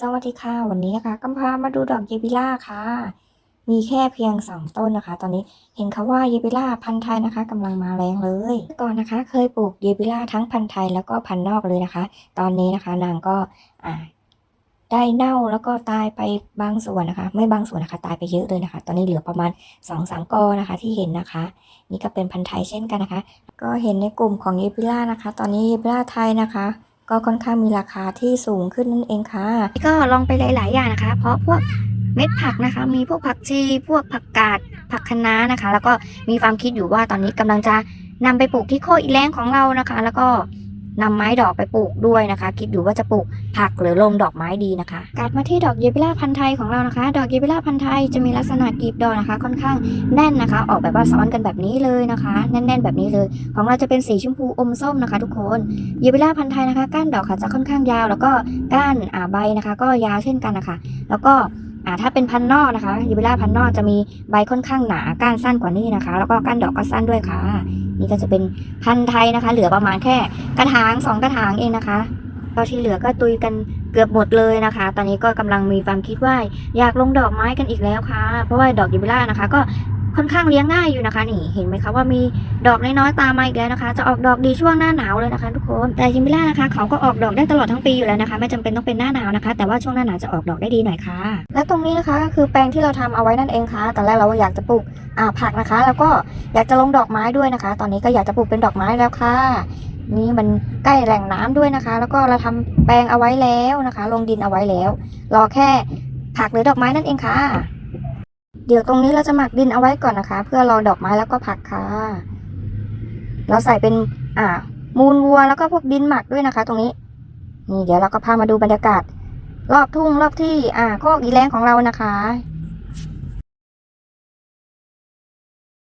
สวัสดีค่ะ วันนี้นะคะกำพามาดูดอกเยบิล่าค่ะ มีแค่เพียงสองต้นนะคะ ตอนนี้เห็นเขาว่าเยบิล่าพันธุ์ไทยนะคะกำลังมาแรงเลยก่อนนะคะ เคยปลูกเยบิล่าทั้งพันธุ์ไทยแล้วก็พันธุ์นอกเลยนะคะ ตอนนี้นะคะนางก็อ่าได้เน่าแล้วก็ตายไปบางส่วนนะคะ ไม่บางส่วนนะคะ ตายไปเยอะเลยนะคะ ตอนนี้เหลือประมาณ2อสามกอนะคะ ที่เห็นนะคะ นี่ก็เป็นพันธุ์ไทยเช่นกันนะคะ ก็เห็นในกลุ่มของเยบิล่านะคะ ตอนนี้เยบิล่าไทยนะคะ ก็ค่อนข้างมีราคาที่สูงขึ้นนั่นเองค่ะ ก็ลองไปหลาย ๆ อย่างนะคะ เพราะพวกเม็ดผักนะคะ มีพวกผักชีพวกผักกาดผักคะน้านะคะ แล้วก็มีความคิดอยู่ว่าตอนนี้กำลังจะนำไปปลูกที่โคอีแรงของเรานะคะ แล้วก็ นำไม้ดอกไปปลูกด้วยนะคะ คิดอยู่ว่าจะปลูกผักหรือลงดอกไม้ดีนะคะกลับมาที่ดอกเยบิล่าพันธุ์ไทยของเรานะคะ ดอกเยบิล่าพันธุ์ไทยจะมีลักษณะกลีบดอกนะคะ ค่อนข้างแน่นนะคะ ออกแบบว่าซ้อนกันแบบนี้เลยนะคะ แน่น ๆ แบบนี้เลย ของเราจะเป็นสีชมพูอมส้มนะคะ ทุกคนเยบิล่าพันธุ์ไทยนะคะ ก้านดอกค่ะจะค่อนข้างยาว แล้วก็ก้านอ่าใบนะคะ ก็ยาวเช่นกันนะคะ แล้วก็ อ่าถ้าเป็นพันนอกนะคะยูบิล่าพันนอกจะมีใบค่อนข้างหนาก้านสั้นกว่านี้นะคะ แล้วก็ก้านดอกก็สั้นด้วยค่ะ นี่ก็จะเป็นพันไทยนะคะ เหลือประมาณแค่กระถางสองกระถางเองนะคะก็ที่เหลือก็ตุยกันเกือบหมดเลยนะคะ ตอนนี้ก็กำลังมีความคิดว่าอยากลงดอกไม้กันอีกแล้วค่ะ เพราะว่าดอกยูบิล่านะคะ ก็ ค่อนข้างเลี้ยงง่ายอยู่นะคะ นี่เห็นไหมคะว่ามีดอกน้อยๆตามมาอีกแล้วนะคะ จะออกดอกดีช่วงหน้าหนาวเลยนะคะ ทุกคนแต่ยิมบิล่านะคะเขาก็ออกดอกได้ตลอดทั้งปีอยู่แล้วนะคะ ไม่จำเป็นต้องเป็นหน้าหนาวนะคะ แต่ว่าช่วงหน้าหนาวจะออกดอกได้ดีหน่อยค่ะ และตรงนี้นะคะก็คือแปลงที่เราทำเอาไว้นั่นเองค่ะตอนแรกเราอยากจะปลูกอ่าผักนะคะ แล้วก็อยากจะลงดอกไม้ด้วยนะคะ ตอนนี้ก็อยากจะปลูกเป็นดอกไม้แล้วค่ะนี่มันใกล้แหล่งน้ำด้วยนะคะ แล้วก็เราทำแปลงเอาไว้แล้วนะคะ ลงดินเอาไว้แล้ว รอแค่ผักหรือดอกไม้นั่นเองค่ะ เดี๋ยวตรงนี้เราจะหมักดินเอาไว้ก่อนนะคะ เพื่อรอดอกไม้แล้วก็ผักค่ะ เราใส่เป็นอ่า มูลวัวแล้วก็พวกดินหมักด้วยนะคะ ตรงนี้ นี่เดี๋ยวเราก็พามาดูบรรยากาศ รอบทุ่งรอบที่อ่าโคกอีแรงของเรานะคะ